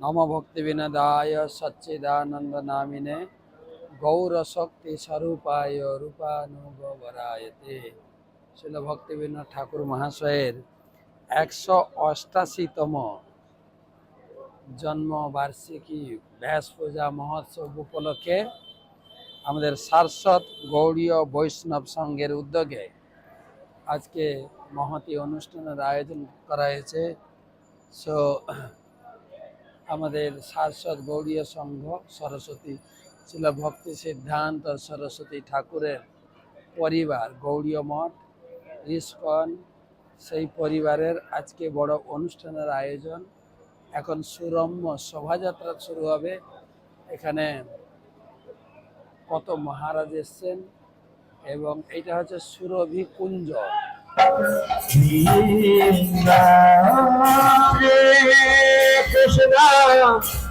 নম ভক্তি বিনোদায় সচ্চিদানন্দ নামিনে গৌর শক্তি স্বরূপায় রূপানুগরায়তে শিল ভক্তিবিনোদ ঠাকুর মহাশয়ের একশো অষ্টাশিতম জন্মবার্ষিকী ব্যাস পূজা মহোৎসব উপলক্ষে আমাদের সারস্বত গৌড়ীয় বৈষ্ণব সংঘের উদ্যোগে আজকে মহতি অনুষ্ঠানের আয়োজন করা হয়েছে। সো আমাদের সারস্বত গৌড়ীয় সংঘ সরস্বতী ছিল ভক্তি সিদ্ধান্ত সরস্বতী ঠাকুরের পরিবার, গৌড়ীয় মঠ ইস্কন সেই পরিবারের আজকে বড় অনুষ্ঠানের আয়োজন। এখন সুরম্য শোভাযাত্রা শুরু হবে। এখানে কত মহারাজ এসছেন এবং এটা হচ্ছে সুরভি কুঞ্জ।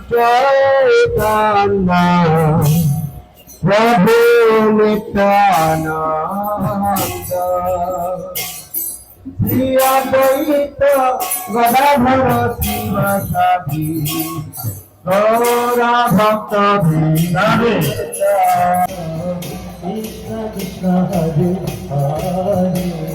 চৈতন্য প্রভু নিত্যানন্দ। প্রিয় দৈত গদাধর শিব সাধি গৌরা ভক্ত বৃন্দাবৃন্দ কৃষ্ণ কৃষ্ণ হরে হরে।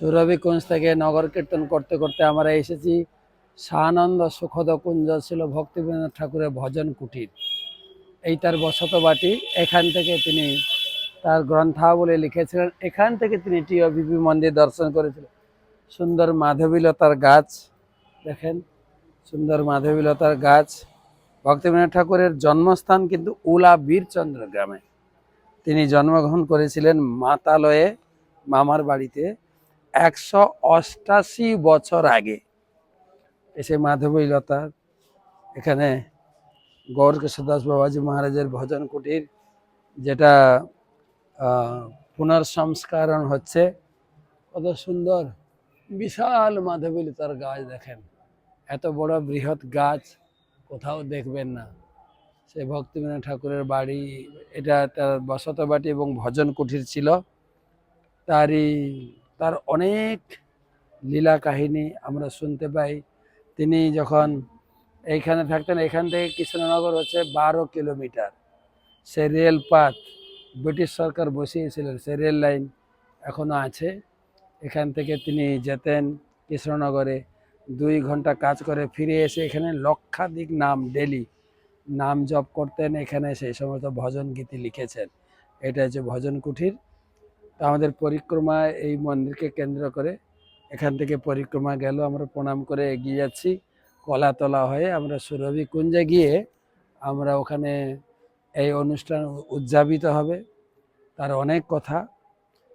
সুরভিকুঞ্জ থেকে নগর কীর্তন করতে করতে আমরা এসেছি। সানন্দ সুখদ কুঞ্জ ছিল ভক্তিবিনোদ ঠাকুরের ভজন কুটির। এই তার বসত বাটি এখান থেকে তিনি তার গ্রন্থাবলী লিখেছিলেন। এখান থেকে তিনি টিও বিপি মন্দির দর্শন করেছিলেন। সুন্দর মাধবীলতার গাছ, দেখেন, সুন্দর মাধবীলতার গাছ। ভক্তিবিনোদ ঠাকুরের জন্মস্থান কিন্তু উলা বীরচন্দ্র গ্রামে। তিনি জন্মগ্রহণ করেছিলেন মাতালয়ে, মামার বাড়িতে। একশো অষ্টাশি বছর আগে। এসে মাধবী মাধবীলতার এখানে গৌরকেশ্বর দাস বাবাজি মহারাজের ভজন কুটির, যেটা পুনর্সংস্করণ হচ্ছে। কত সুন্দর, বিশাল মাধবী লতার গাছ দেখেন। এত বড় বৃহৎ গাছ, কোথাও দেখবেন না। সে ভক্তিবিনোদ ঠাকুরের বাড়ি, এটা তার বসত বাটি এবং ভজন কুঠির ছিল। তারই তার অনেক লীলা কাহিনী আমরা শুনতে পাই। তিনি যখন এইখানে থাকতেন, এখান থেকে কৃষ্ণনগর হচ্ছে বারো কিলোমিটার। সে রেলপাত ব্রিটিশ সরকার বসিয়েছিলেন, সে রেল লাইন এখনও আছে। এখান থেকে তিনি যেতেন কৃষ্ণনগরে, দুই ঘণ্টা কাজ করে ফিরে এসে এখানে লক্ষাধিক নাম, ডেলি নাম জপ করতেন। এখানে সেই সমস্ত ভজন গীতি লিখেছেন। এটা হচ্ছে ভজন কুঠির। তো আমাদের পরিক্রমা এই মন্দিরকে কেন্দ্র করে এখান থেকে পরিক্রমা গেল, আমরা প্রণাম করে এগিয়ে যাচ্ছি। কলাতলা হয়ে আমরা সুরভি কুঞ্জে গিয়ে আমরা ওখানে এই অনুষ্ঠান উদযাপিত হবে। তার অনেক কথা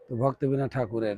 তো ভক্তবিনা ঠাকুরের।